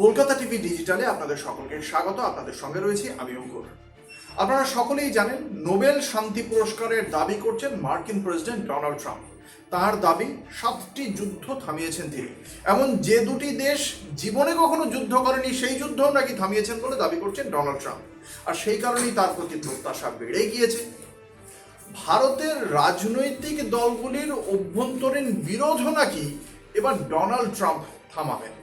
Kolkata TV ডিজিটালে আপনাদের সকলকে স্বাগত, আপনাদের সঙ্গে রয়েছি আমি অঙ্কুর। আপনারা সকলেই জানেন, নোবেল শান্তি পুরস্কারের দাবি করছেন মার্কিন প্রেসিডেন্ট ডোনাল্ড ট্রাম্প। তার দাবি, সাতটি যুদ্ধ থামিয়েছেন তিনি। এমন যে দুটি দেশ জীবনে কখনো যুদ্ধ করেনি, সেই যুদ্ধ নাকি থামিয়েছেন বলে দাবি করছেন ডোনাল্ড ট্রাম্প। আর সেই কারণেই তার প্রতি প্রত্যাশা বেড়ে গিয়েছে। ভারতের রাজনৈতিক দলগুলির অভ্যন্তরীণ বিরোধও নাকি এবার ডোনাল্ড ট্রাম্প থামাবেন।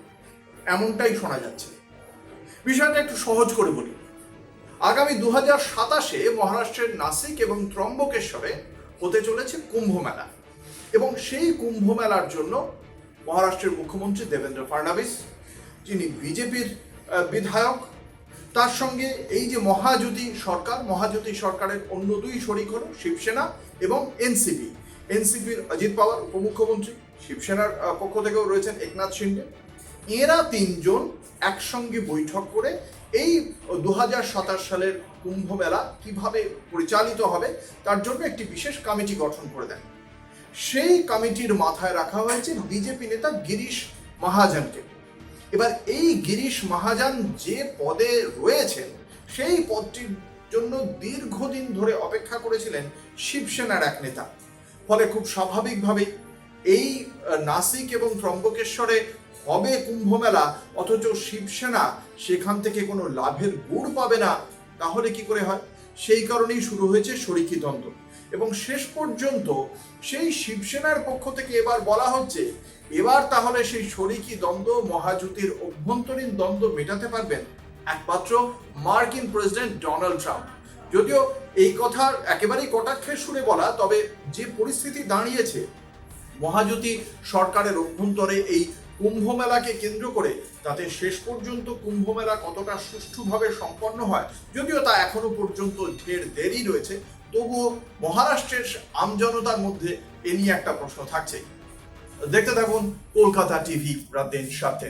এমনটাই শোনা যাচ্ছে। বিষয়টা একটু সহজ করে বলি। আগামী দু হাজার সাতাশে মহারাষ্ট্রের নাসিক এবং ত্রম্বকেশ্বরে হতে চলেছে কুম্ভ মেলা এবং সেই কুম্ভ মেলার জন্য মহারাষ্ট্রের মুখ্যমন্ত্রী দেবেন্দ্র ফাডনাবিস, যিনি বিজেপির বিধায়ক, তার সঙ্গে এই যে মহাজ্যোতি সরকার, মহাজ্যোতি সরকারের অন্য দুই শরিক হল শিবসেনা এবং এনসিপি। এনসিপির অজিত পাওয়ার উপমুখ্যমন্ত্রী, শিবসেনার পক্ষ থেকেও রয়েছেন একনাথ শিন্ডে। এরা তিনজন একসঙ্গে বৈঠক করে এই দুহাজার সাতাশ সালের কুম্ভ মেলা কীভাবে পরিচালিত হবে, তার জন্য একটি বিশেষ কমিটি গঠন করে দেন। সেই কমিটির মাথায় রাখা হয়েছে বিজেপি নেতা গিরিশ মহাজনকে। এবার এই গিরিশ মহাজন যে পদে রয়েছেন, সেই পদটির জন্য দীর্ঘদিন ধরে অপেক্ষা করেছিলেন শিবসেনার এক নেতা। ফলে খুব স্বাভাবিকভাবেই এই নাসিক এবং ত্রম্বকেশ্বরে হবে কুম্ভ মেলা অথচ শিবসেনা সেখান থেকে কোনো লাভের গুড় পাবে না, তাহলে কি করে হয়? সেই কারণেই শুরু হয়েছে শরিকি দ্বন্দ্ব। এবং শেষ পর্যন্ত সেই শিবসেনার পক্ষ থেকে এবার বলা হচ্ছে, এবার তাহলে সেই শরিকি দ্বন্দ্ব মহাজুতির অভ্যন্তরীণ দ্বন্দ্ব মেটাতে পারবেন একমাত্র মার্কিন প্রেসিডেন্ট ডোনাল্ড ট্রাম্প। যদিও এই কথা একেবারেই কটাক্ষের সুরে বলা, তবে যে পরিস্থিতি দাঁড়িয়েছে, মহাজ্যোতি সরকারের অভ্যন্তরে এই কুম্ভ মেলাকে কেন্দ্র করে তাতে শেষ পর্যন্ত কুম্ভ মেলা কতটা সুষ্ঠুভাবে সম্পন্ন হয়, যদিও তা এখনও পর্যন্ত ঢের দেরি রয়েছে, তবুও মহারাষ্ট্রের আমজনতার মধ্যে এ নিয়ে একটা প্রশ্ন থাকছে। দেখতে থাকুন কলকাতা টিভি রাত সাথে